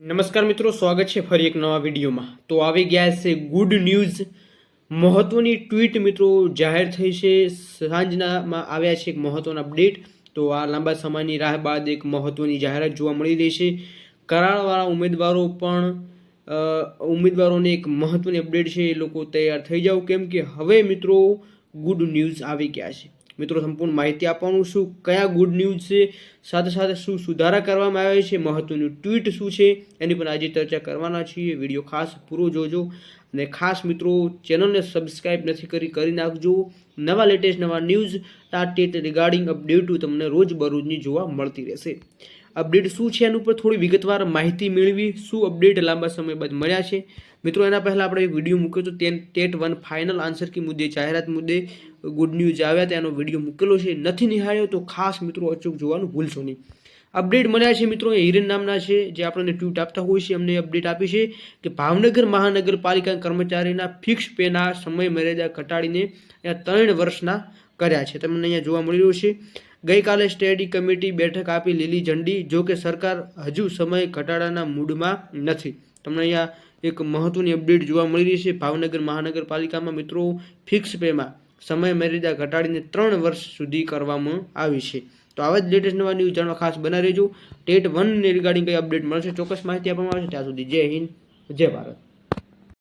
નમસ્કાર મિત્રો, સ્વાગત છે ફરી એક નવા વિડીયોમાં. તો આવી ગયા છે ગુડ ન્યૂઝ મહત્વની ટ્વીટ મિત્રો જાહેર થઈ છે. સાંજનામાં આવ્યા છે એક મહત્વના અપડેટ તો આ લાંબા સમયની રાહ બાદ એક મહત્વની જાહેરાત જોવા મળી રહી છે. કરારવાળા ઉમેદવારો પણ ઉમેદવારોને એક મહત્વની અપડેટ છે. એ લોકો તૈયાર થઈ જાઓ. કેમ કે હવે મિત્રો ગુડ ન્યૂઝ આવી ગયા છે. મિત્રો, સંપૂર્ણ માહિતી આપવાનું શું, કયા ગુડ ન્યૂઝ છે, સાથે સાથે શું સુધારા કરવામાં આવે છે, મહત્વનું ટ્વીટ શું છે, એની પણ આજે ચર્ચા કરવાના છીએ. વીડિયો ખાસ પૂરો જોજો. અને ખાસ મિત્રો, ચેનલને સબસ્ક્રાઈબ નથી કરી કરી નાખજો. નવા લેટેસ્ટ નવા ન્યૂઝ આ ટેટ રિગાર્ડિંગ અપડેટો તમને રોજબરોજની જોવા મળતી રહેશે. અપડેટ શું છે એના ઉપર થોડી વિગતવાર માહિતી મેળવી. શું અપડેટ લાંબા સમય બાદ મળ્યા છે? મિત્રો, એના પહેલાં આપણે વીડિયો મૂક્યો હતો, તે TET one final answer key મુદ્દે, જાહેરાત મુદ્દે ગુડ ન્યૂઝ આવ્યા, તેનો વીડિયો મૂકેલો છે. નથી નિહાળ્યો તો ખાસ મિત્રો અચૂક જોવાનું ભૂલશો નહીં. અપડેટ મળ્યા છે મિત્રો. એ હિરેન નામના છે, જે આપણને ટ્વીટ આપતા હોય છે, અમને અપડેટ આપી છે કે ભાવનગર મહાનગરપાલિકા કર્મચારીના ફિક્સ પેના સમય મર્યાદા ઘટાડીને અહીંયા ત્રણ વર્ષના કર્યા છે. તમને અહીંયા જોવા મળી રહ્યું છે. ગઈકાલે સ્ટેડી કમિટી બેઠક આપી લીલી ઝંડી, જો કે સરકાર હજુ સમય ઘટાડાના મૂડમાં નથી. તમને અહીંયા એક મહત્વની અપડેટ જોવા મળી રહી છે. ભાવનગર મહાનગરપાલિકામાં મિત્રો ફિક્સ પેમાં સમય મર્યાદા ઘટાડીને ત્રણ વર્ષ સુધી કરવામાં આવી છે. તો આવા જ લેટેસ્ટ નવા ન્યૂઝ જાણવા ખાસ બના રહેજો. ટેટ વન રિગાર્ડિંગ કઈ અપડેટ મળશે ચોક્કસ માહિતી આપવામાં આવશે ત્યાં સુધી જય હિન્દ, જય ભારત.